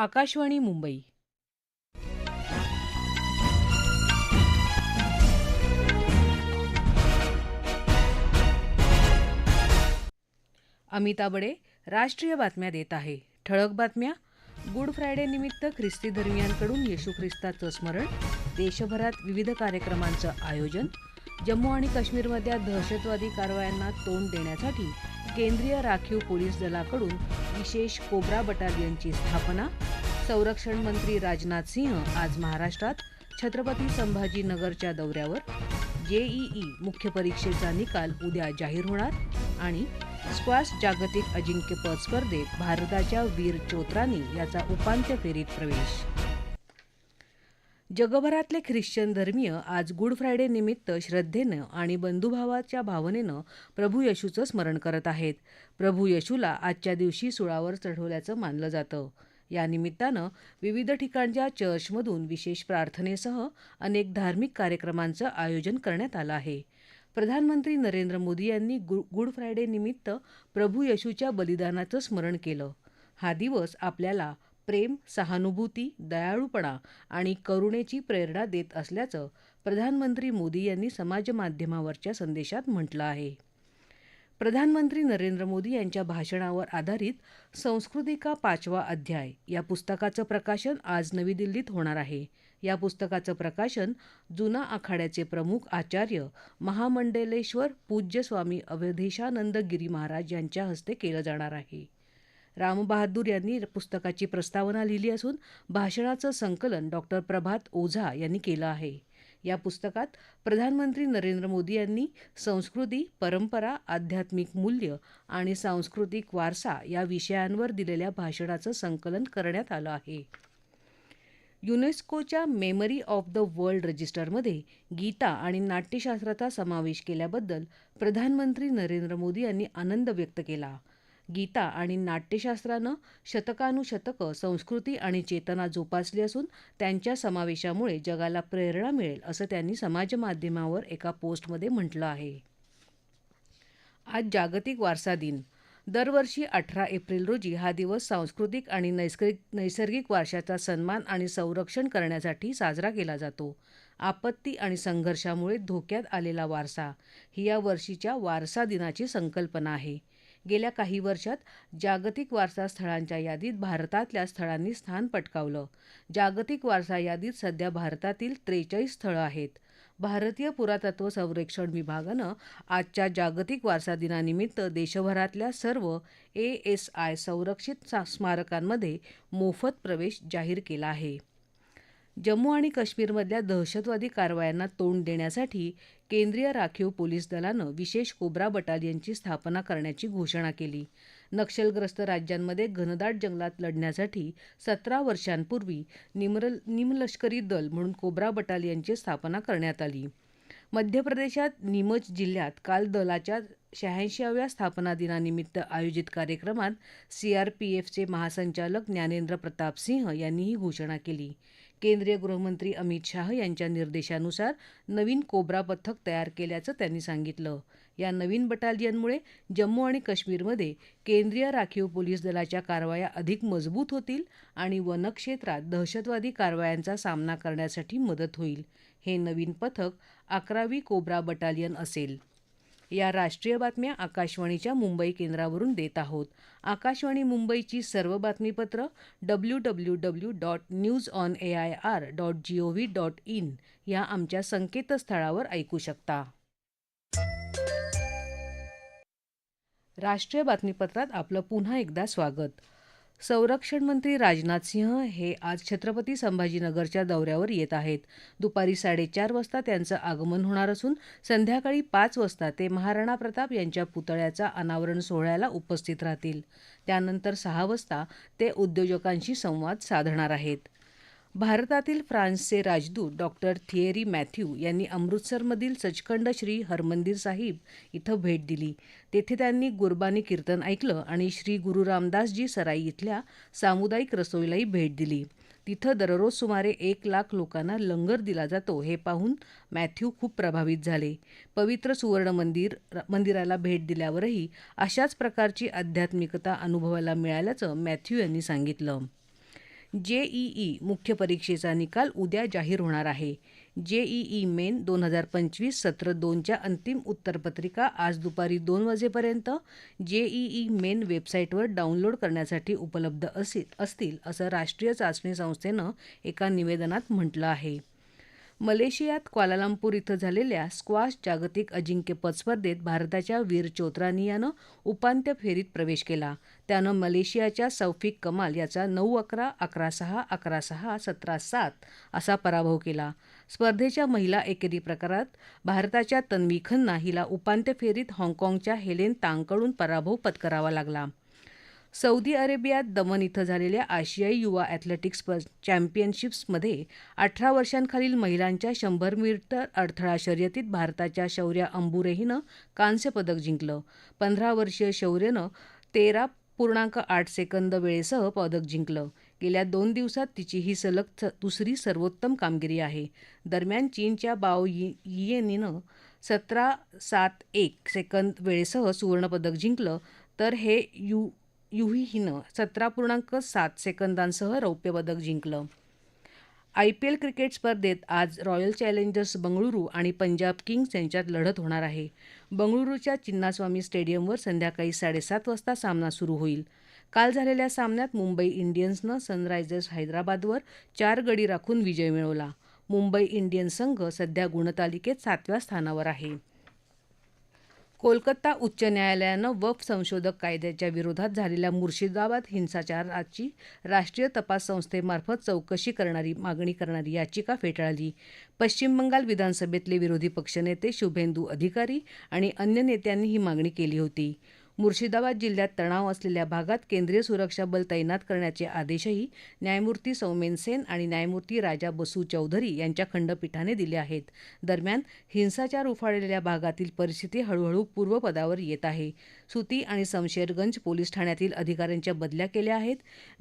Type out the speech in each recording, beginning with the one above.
आकाशवाणी मुंबई. अमिता बडे राष्ट्रीय बातम्या देत आहे. ठळक बातम्या. गुड फ्रायडे निमित्त ख्रिस्ती धर्मियांकडून येशू ख्रिस्ताचं स्मरण. देशभरात विविध कार्यक्रमांचं आयोजन. जम्मू आणि काश्मीरमध्ये दहशतवादी कारवायांना तोंड देण्यासाठी केंद्रीय राखीव पोलीस दलाकडून विशेष कोब्रा बटालियनची स्थापना संरक्षण मंत्री राजनाथ सिंह आज महाराष्ट्रात छत्रपती संभाजीनगरच्या दौऱ्यावर जेईई मुख्य परीक्षेचा निकाल उद्या जाहीर होणार आणि स्क्वॅश जागतिक अजिंक्यपद स्पर्धेत भारताच्या वीर चोत्रानी याचा उपांत्य फेरीत प्रवेश. जगभरातले ख्रिश्चन धर्मीय आज गुड फ्रायडे निमित्त श्रद्धेनं आणि बंधुभावाच्या भावनेनं प्रभू येशूचं स्मरण करत आहेत. प्रभू येशूला आजच्या दिवशी सुळावर चढवल्याचं मानलं जातं. या निमित्तानं विविध ठिकाणच्या चर्चमधून विशेष प्रार्थनेसह अनेक धार्मिक कार्यक्रमांचं आयोजन करण्यात आलं आहे. प्रधानमंत्री नरेंद्र मोदी यांनी गु गुड फ्रायडे निमित्त प्रभू येशूच्या बलिदानाचं स्मरण केलं. हा दिवस आपल्याला प्रेम सहानुभूती दयाळूपणा आणि करुणेची प्रेरणा देत असल्याचं प्रधानमंत्री मोदी यांनी समाजमाध्यमावरच्या संदेशात म्हटलं आहे. प्रधानमंत्री नरेंद्र मोदी यांच्या भाषणावर आधारित संस्कृती का पाचवा अध्याय या पुस्तकाचं प्रकाशन आज नवी दिल्लीत होणार आहे. या पुस्तकाचं प्रकाशन जुना आखाड्याचे प्रमुख आचार्य महामंडलेश्वर पूज्य स्वामी अवधेशानंद गिरी महाराज यांच्या हस्ते केलं जाणार आहे. रामबहादूर यांनी पुस्तकाची प्रस्तावना लिहिली असून भाषणाचं संकलन डॉक्टर प्रभात ओझा यांनी केलं आहे. या पुस्तकात प्रधानमंत्री नरेंद्र मोदी यांनी संस्कृती परंपरा आध्यात्मिक मूल्य आणि सांस्कृतिक वारसा या विषयांवर दिलेल्या भाषणाचं संकलन करण्यात आलं आहे. युनेस्कोच्या मेमरी ऑफ द वर्ल्ड रजिस्टरमध्ये गीता आणि नाट्यशास्त्राचा समावेश केल्याबद्दल प्रधानमंत्री नरेंद्र मोदी यांनी आनंद व्यक्त केला. गीता आणि नाट्यशास्त्रानं शतकानुशतकं संस्कृती आणि चेतना जोपासली असून त्यांच्या समावेशामुळे जगाला प्रेरणा मिळेल असं त्यांनी समाजमाध्यमावर एका पोस्टमध्ये म्हटलं आहे. आज जागतिक वारसा दिन. दरवर्षी अठरा एप्रिल रोजी हा दिवस सांस्कृतिक आणि नैसर्गिक नैसर्गिक वारशाचा सन्मान आणि संरक्षण करण्यासाठी साजरा केला जातो. आपत्ती आणि संघर्षामुळे धोक्यात आलेला वारसा ही या वर्षीच्या वारसा दिनाची संकल्पना आहे. गेल्या काही वर्षात जागतिक वारसा स्थळांच्या यादीत भारतातल्या स्थळांनी स्थान पटकावलं. जागतिक वारसा यादीत सध्या भारतातील त्रेचाळीस स्थळं आहेत. भारतीय पुरातत्व संरक्षण विभागानं आजच्या जागतिक वारसा दिनानिमित्त देशभरातल्या सर्व ए एस आय संरक्षित स्मारकांमध्ये मोफत प्रवेश जाहीर केला आहे. जम्मू आणि काश्मीरमधल्या दहशतवादी कारवायांना तोंड देण्यासाठी केंद्रीय राखीव पोलीस दलानं विशेष कोब्रा बटालियनची स्थापना करण्याची घोषणा केली. नक्षलग्रस्त राज्यांमध्ये घनदाट जंगलात लढण्यासाठी सतरा वर्षांपूर्वी निमरल निमलष्करी दल म्हणून कोब्रा बटालियनची स्थापना करण्यात आली. मध्य प्रदेशात नीमच जिल्ह्यात काल दलाच्या शहाऐंशीव्या स्थापना दिनानिमित्त आयोजित कार्यक्रमात सीआरपीएफचे महासंचालक ज्ञानेंद्र प्रताप सिंह यांनी ही घोषणा केली. केंद्रीय गृहमंत्री अमित शाह यांच्या निर्देशानुसार नवीन कोब्रा पथक तयार केल्याचं त्यांनी सांगितलं. या नवीन बटालियनमुळे जम्मू आणि काश्मीरमध्ये केंद्रीय राखीव पोलीस दलाच्या कारवाया अधिक मजबूत होतील आणि वनक्षेत्रात दहशतवादी कारवायांचा सामना करण्यासाठी मदत होईल. हे नवीन पथक अकरावी कोब्रा बटालियन असेल. या राष्ट्रीय बातम्या आकाशवाणीच्या मुंबई केंद्रावरून देत आहोत. आकाशवाणी मुंबईची सर्व बातमीपत्र W W W dot news on A I R dot G O V dot in या आमच्या संकेतस्थळावर ऐकू शकता. राष्ट्रीय बातमीपत्रात आपलं पुन्हा एकदा स्वागत. संरक्षण मंत्री राजनाथ सिंह हे आज छत्रपती संभाजीनगरच्या दौऱ्यावर येत आहेत. दुपारी साडेचार वाजता त्यांचं आगमन होणार असून संध्याकाळी पाच वाजता ते महाराणा प्रताप यांच्या पुतळ्याचा अनावरण सोहळ्याला उपस्थित राहतील. त्यानंतर सहा वाजता ते उद्योजकांशी संवाद साधणार आहेत. भारतातील फ्रान्सचे राजदूत डॉक्टर थिएरी मॅथ्यू यांनी अमृतसरमधील सचखंड श्री हरमंदिर साहिब इथं भेट दिली. तेथे त्यांनी गुरबानी कीर्तन ऐकलं आणि श्री गुरु रामदासजी सराई इथल्या सामुदायिक रसोईलाही भेट दिली. तिथं दररोज सुमारे एक लाख लोकांना लंगर दिला जातो हे पाहून मॅथ्यू खूप प्रभावित झाले. पवित्र सुवर्ण मंदिर मंदिराला भेट दिल्यावरही अशाच प्रकारची आध्यात्मिकता अनुभवायला मिळाल्याचं मॅथ्यू यांनी सांगितलं. जेईई मुख्य परीक्षेचा निकाल उद्या जाहीर होणार आहे. जेईई मेन दोन हजार पंचवीस सत्र दोनच्या अंतिम उत्तरपत्रिका आज दुपारी दोन वाजेपर्यंत जेईई मेन वेबसाईटवर डाउनलोड करण्यासाठी उपलब्ध असतील असं राष्ट्रीय चाचणी संस्थेनं एका निवेदनात म्हटलं आहे. मलेशियात क्वालालंपूर इथं झालेल्या स्क्वॉश जागतिक अजिंक्यपद स्पर्धेत भारताच्या वीर चोत्रानी यानं उपांत्य फेरीत प्रवेश केला. त्यानं मलेशियाच्या सौफिक कमाल याचा नऊ अकरा अकरा सहा अकरा सहा सतरा सात असा पराभव केला. स्पर्धेच्या महिला एकेरी प्रकारात भारताच्या तन्वी खन्ना हिला उपांत्य फेरीत हाँगकाँगच्या हेलेन तांगकडून पराभव पत्करावा लागला. सौदी अरेबियात दमन इथं झालेल्या आशियाई युवा ॲथलेटिक्स चॅम्पियनशिप्समध्ये अठरा वर्षांखालील महिलांच्या शंभर मीटर अडथळा शर्यतीत भारताच्या शौर्या अंबुरे हिनं कांस्य पदक जिंकलं. पंधरा वर्षीय शौर्यनं तेरा पूर्णांक आठ सेकंद वेळेसह पदक जिंकलं. गेल्या दोन दिवसात तिची ही सलग दुसरी सर्वोत्तम कामगिरी आहे. दरम्यान चीनच्या बाओ यियेनीनं सतरा सात एक सेकंद वेळेसह सुवर्णपदक जिंकलं. तर हे यू युही हिनं सतरा पूर्णांक सात सेकंदांसह रौप्यपदक जिंकलं. आय पी एल क्रिकेट स्पर्धेत आज रॉयल चॅलेंजर्स बंगळुरू आणि पंजाब किंग्स यांच्यात लढत होणार आहे. बंगळुरूच्या चिन्नास्वामी स्टेडियमवर संध्याकाळी साडेसात वाजता सामना सुरू होईल. काल झालेल्या सामन्यात मुंबई इंडियन्सनं सनरायझर्स हैदराबादवर चार गडी राखून विजय मिळवला. मुंबई इंडियन्स संघ सध्या गुणतालिकेत सातव्या स्थानावर आहे. कोलकाता उच्च न्यायालयानं वफ संशोधक कायद्याच्या विरोधात झालेल्या मुर्शिदाबाद हिंसाचाराची राष्ट्रीय तपास संस्थेमार्फत चौकशी करणारी मागणी करणारी याचिका फेटाळली. पश्चिम बंगाल विधानसभेतले विरोधी पक्षनेते शुभेंदू अधिकारी आणि अन्य नेत्यांनी ही मागणी केली होती. मुर्शिदाबाद जिल्ह्यात तणाव असलेल्या भागात केंद्रीय सुरक्षा बल तैनात करण्याचे आदेशही न्यायमूर्ती सौमेन सेन आणि न्यायमूर्ती राजा बसू चौधरी यांच्या खंडपीठाने दिले आहेत. दरम्यान हिंसाचार उफाळलेल्या भागातील परिस्थिती हळूहळू पूर्वपदावर येत आहे. सुती आणि समशेरगंज पोलीस ठाण्यातील अधिकाऱ्यांच्या बदल्या केल्या आहेत.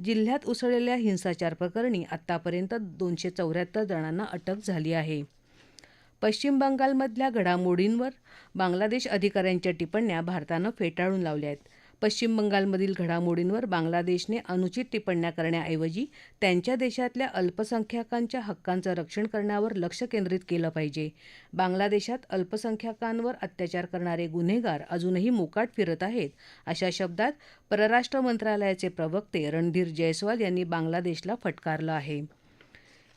जिल्ह्यात उसळलेल्या हिंसाचार प्रकरणी आतापर्यंत दोनशे चौऱ्याहत्तर जणांना अटक झाली आहे. पश्चिम बंगालमधल्या घडामोडींवर बांगलादेश अधिकाऱ्यांच्या टिप्पण्या भारतानं फेटाळून लावल्या आहेत. पश्चिम बंगालमधील घडामोडींवर बांगलादेशने अनुचित टिप्पण्या करण्याऐवजी त्यांच्या देशातल्या अल्पसंख्याकांच्या हक्कांचं रक्षण करण्यावर लक्ष केंद्रित केलं पाहिजे. बांगलादेशात अल्पसंख्याकांवर अत्याचार करणारे गुन्हेगार अजूनही मोकाट फिरत आहेत अशा शब्दात परराष्ट्र मंत्रालयाचे प्रवक्ते रणधीर जयस्वाल यांनी बांगलादेशला फटकारलं आहे.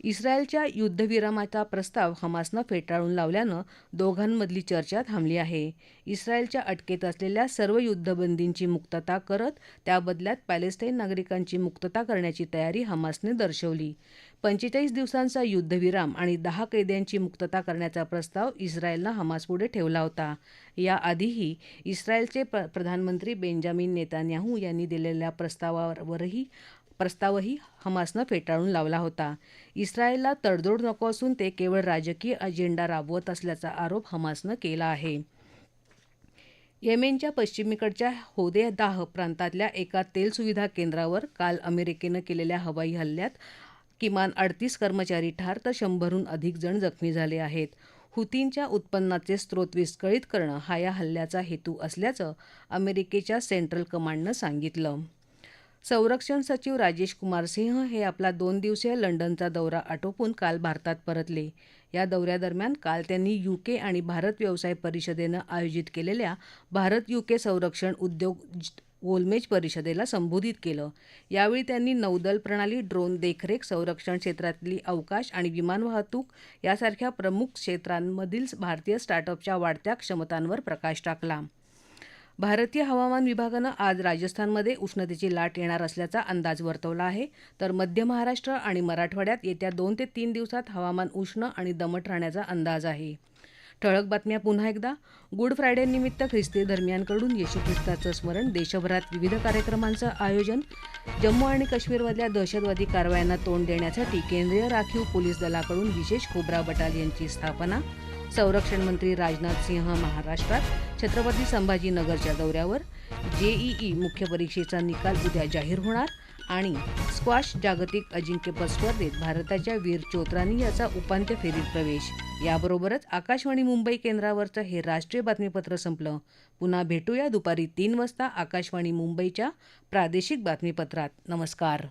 इस्रायलच्या युद्धविरामाचा प्रस्ताव हमासनं फेटाळून लावल्यानं दोघांमधली चर्चा थांबली आहे. इस्रायलच्या अटकेत असलेल्या सर्व युद्धबंदींची मुक्तता करत त्याबदल्यात पॅलेस्टाईन नागरिकांची मुक्तता करण्याची तयारी हमासने दर्शवली. पंचेचाळीस दिवसांचा युद्धविराम आणि दहा कैद्यांची मुक्तता करण्याचा प्रस्ताव इस्रायलनं हमासपुढे ठेवला होता. याआधीही इस्रायलचे प्र प्रधानमंत्री बेंजामिन नेतान्याहू यांनी दिलेल्या प्रस्तावावरही प्रस्तावही हमासनं फेटाळून लावला होता. इस्रायलला तडजोड नको असून ते केवळ राजकीय अजेंडा राबवत असल्याचा आरोप हमासनं केला आहे. येमेनच्या पश्चिमेकडच्या होदेदाह प्रांतातल्या एका तेल सुविधा केंद्रावर काल अमेरिकेनं केलेल्या हवाई हल्ल्यात किमान अडतीस कर्मचारी ठार तर शंभरहून अधिक जण जखमी झाले आहेत. हुतींच्या उत्पन्नाचे स्रोत विस्कळीत करणं हा या हल्ल्याचा हेतू असल्याचं अमेरिकेच्या सेंट्रल कमांडनं सांगितलं. संरक्षण सचिव राजेश कुमार सिंह हे आपला दोन दिवसीय लंडनचा दौरा आटोपून काल भारतात परतले. या दौऱ्यादरम्यान काल त्यांनी युके आणि भारत व्यवसाय परिषदेनं आयोजित केलेल्या भारत युके संरक्षण उद्योग गोलमेज परिषदेला संबोधित केलं. यावेळी त्यांनी नौदल प्रणाली ड्रोन देखरेख संरक्षण क्षेत्रातली अवकाश आणि विमान वाहतूक यासारख्या प्रमुख क्षेत्रांमधील भारतीय स्टार्टअपच्या वाढत्या क्षमतांवर प्रकाश टाकला. भारतीय हवामान विभागानं आज राजस्थानमध्ये उष्णतेची लाट येणार असल्याचा अंदाज वर्तवला आहे. तर मध्य महाराष्ट्र आणि मराठवाड्यात येत्या दोन ते तीन दिवसात हवामान उष्ण आणि दमट राहण्याचा अंदाज आहे. ठळक बातम्या पुन्हा एकदा. गुड फ्रायडे निमित्त ख्रिस्ती धर्मियांकडून येशू ख्रिस्ताचं स्मरण देशभरात विविध कार्यक्रमांचं आयोजन जम्मू आणि काश्मीरमधल्या दहशतवादी कारवायांना तोंड देण्यासाठी केंद्रीय राखीव पोलीस दलाकडून विशेष खोबरा बटालियनची स्थापना संरक्षण मंत्री राजनाथ सिंह महाराष्ट्रात छत्रपती संभाजीनगरच्या दौऱ्यावर जेईई मुख्य परीक्षेचा निकाल उद्या जाहीर होणार आणि स्क्वॉश जागतिक अजिंक्यपद स्पर्धेत भारताच्या वीर चोत्रानी याचा उपांत्य फेरीत प्रवेश. याबरोबरच आकाशवाणी मुंबई केंद्रावरचं हे राष्ट्रीय बातमीपत्र संपलं. पुन्हा भेटूया दुपारी तीन वाजता आकाशवाणी मुंबईच्या प्रादेशिक बातमीपत्रात. नमस्कार.